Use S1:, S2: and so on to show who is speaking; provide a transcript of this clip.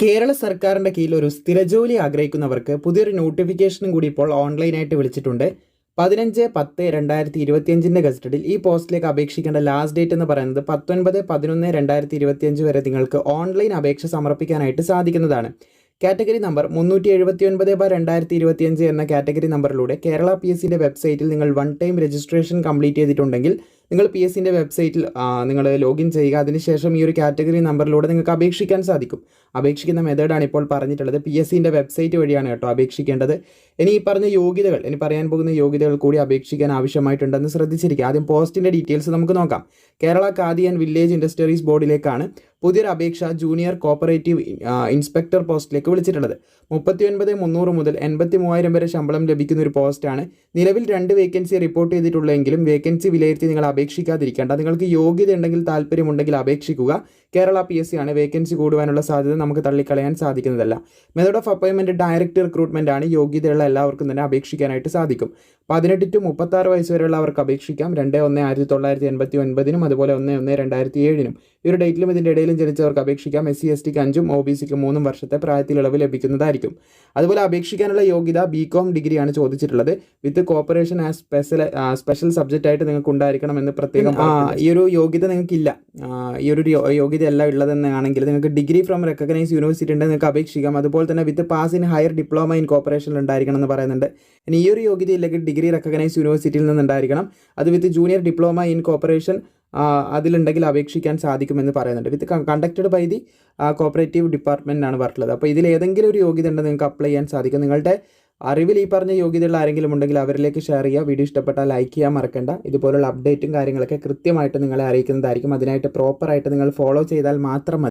S1: കേരള സർക്കാരിന്റെ കീഴിൽ ഒരു സ്ഥിരജോലി ആഗ്രഹിക്കുന്നവർക്ക് പുതിയൊരു നോട്ടിഫിക്കേഷനും കൂടി ഇപ്പോൾ ഓൺലൈനായിട്ട് വിളിച്ചിട്ടുണ്ട്. പതിനഞ്ച് പത്ത് രണ്ടായിരത്തി ഇരുപത്തിയഞ്ചിന്റെ ഗസ്റ്റഡിൽ ഈ പോസ്റ്റിലേക്ക് അപേക്ഷിക്കേണ്ട ലാസ്റ്റ് ഡേറ്റ് എന്ന് പറയുന്നത് പത്തൊൻപത് പതിനൊന്ന് രണ്ടായിരത്തി ഇരുപത്തിയഞ്ച് വരെ നിങ്ങൾക്ക് ഓൺലൈൻ അപേക്ഷ സമർപ്പിക്കാനായിട്ട് സാധിക്കുന്നതാണ്. കാറ്റഗറി നമ്പർ മുന്നൂറ്റി എഴുപത്തി ഒൻപത് ബാർ രണ്ടായിരത്തി ഇരുപത്തിയഞ്ച് എന്ന കാറ്റഗറി നമ്പറിലൂടെ കേരള പി എസ് സിന്റെ വെബ്സൈറ്റിൽ നിങ്ങൾ വൺ ടൈം രജിസ്ട്രേഷൻ കംപ്ലീറ്റ് ചെയ്തിട്ടുണ്ടെങ്കിൽ നിങ്ങൾ പി എസ് സിന്റെ വെബ്സൈറ്റിൽ നിങ്ങൾ ലോഗിൻ ചെയ്യുക. അതിനുശേഷം ഈ ഒരു കാറ്റഗറി നമ്പറിലൂടെ നിങ്ങൾക്ക് അപേക്ഷിക്കാൻ സാധിക്കും. അപേക്ഷിക്കുന്ന മെത്തേഡാണ് ഇപ്പോൾ പറഞ്ഞിട്ടുള്ളത്. പി എസ് സിന്റെ വെബ്സൈറ്റ് വഴിയാണ് കേട്ടോ അപേക്ഷിക്കേണ്ടത്. ഇനി ഈ പറഞ്ഞ യോഗ്യതകൾ ഇനി പറയാൻ പോകുന്ന യോഗ്യതകൾ കൂടി അപേക്ഷിക്കാൻ ആവശ്യമായിട്ടുണ്ടെന്ന് ശ്രദ്ധിച്ചിരിക്കുക. ആദ്യം പോസ്റ്റിന്റെ ഡീറ്റെയിൽസ് നമുക്ക് നോക്കാം. Kerala Khadi and village industries ബോർഡിലേക്കാണ് പുതിയൊരു അപേക്ഷ ജൂനിയർ കോപ്പറേറ്റീവ് ഇൻസ്പെക്ടർ പോസ്റ്റിലേക്ക് വിളിച്ചിട്ടുള്ളത്. മുപ്പത്തി ഒൻപത് മുന്നൂറ് മുതൽ എൺപത്തി മൂവായിരം വരെ ശമ്പളം ലഭിക്കുന്ന ഒരു പോസ്റ്റാണ് നിലവിൽ രണ്ട് വേക്കൻസി റിപ്പോർട്ട് ചെയ്തിട്ടുള്ളെങ്കിലും വേക്കൻസി വിലയിരുത്തി നിങ്ങൾ അപേക്ഷിക്കാതിരിക്കേണ്ട. നിങ്ങൾക്ക് യോഗ്യത ഉണ്ടെങ്കിൽ താല്പര്യമുണ്ടെങ്കിൽ അപേക്ഷിക്കുക. കേരള പി എസ് സി ആണ്. വേക്കൻസി കൂടുവാനുള്ള സാധ്യത നമുക്ക് തള്ളിക്കളയാൻ സാധിക്കുന്നതല്ല. മെത്തേഡ് ഓഫ് അപ്പോയിൻമെന്റ് ഡയറക്റ്റ് റിക്രൂട്ട്മെന്റ് ആണ്. യോഗ്യതയുള്ള എല്ലാവർക്കും തന്നെ അപേക്ഷിക്കാനായിട്ട് സാധിക്കും. പതിനെട്ട് ടു മുപ്പത്താറ് വയസ്സ് വരെയുള്ളവർക്ക് അപേക്ഷിക്കാം. രണ്ട് ഒന്ന് ആയിരത്തി തൊള്ളായിരത്തി എൺപത്തി ഒൻപതിനും അതുപോലെ ഒന്ന് ഒന്ന് രണ്ടായിരത്തി ഏഴിനും. ഈ ഒരു ഡേറ്റിലും ഇതിന്റെ ഇടയിലും ജനിച്ചവർക്ക് അപേക്ഷിക്കാം. എസ് സി എസ് ടിക്ക് അഞ്ചും ഒ ബി സിക്ക് മൂന്നും വർഷത്തെ പ്രായത്തിൽ ഇളവ് ലഭിക്കുന്നതായിരിക്കും. അതുപോലെ അപേക്ഷിക്കാനുള്ള യോഗ്യത ബി കോം ഡിഗ്രിയാണ് ചോദിച്ചിട്ടുള്ളത്. With cooperation as special special subject ആയിട്ട് നിങ്ങൾക്ക് ഉണ്ടായിരിക്കണം എന്ന് പ്രത്യേകം ആ, ഈ ഒരു യോഗ്യത നിങ്ങൾക്ക് ഇല്ല ഈ ഒരു യോഗ്യത അല്ല ഉള്ളതെന്നാണെങ്കിൽ നിങ്ങൾക്ക് ഡിഗ്രി ഫ്രം റെക്കഗ്നൈസ് യൂണിവേഴ്സിറ്റി ഉണ്ടെങ്കിൽ നിങ്ങൾക്ക് അപേക്ഷിക്കാം. അതുപോലെ തന്നെ with pass in higher diploma in cooperation ഉണ്ടായിരിക്കണം എന്ന് പറയുന്നുണ്ട്. ഇനി ഈ ഒരു യോഗ്യത ഇല്ലെങ്കിൽ ഡിഗ്രി റെക്കഗ്നൈസ് യൂണിവേഴ്സിറ്റിയിൽ നിന്നുണ്ടായിരിക്കണം. അത് with junior diploma in cooperation അതിലുണ്ടെങ്കിൽ അപേക്ഷിക്കാൻ സാധിക്കുമെന്ന് പറയുന്നുണ്ട്. With conducted by the cooperative ഡിപ്പാർട്ട്മെന്റാണ് ആണ് പറഞ്ഞിട്ടുള്ളത്. അപ്പോൾ ഇതിൽ ഏതെങ്കിലും ഒരു യോഗ്യത ഉണ്ടെങ്കിൽ നിങ്ങൾക്ക് അപ്ലൈ ചെയ്യാൻ സാധിക്കും. നിങ്ങളുടെ അറിവിൽ ഈ പറഞ്ഞ യോഗ്യതയുള്ള ആരെങ്കിലും ഉണ്ടെങ്കിൽ അവരിലേക്ക് ഷെയർ ചെയ്യുക. വീഡിയോ ഇഷ്ടപ്പെട്ടാൽ ലൈക്ക് ചെയ്യാൻ മറക്കണ്ട. ഇതുപോലുള്ള അപ്ഡേറ്റും കാര്യങ്ങളൊക്കെ കൃത്യമായിട്ട് നിങ്ങളെ അറിയിക്കുന്നതായിരിക്കും. അതിനായിട്ട് പ്രോപ്പറായിട്ട് നിങ്ങൾ ഫോളോ ചെയ്താൽ മാത്രം മതി.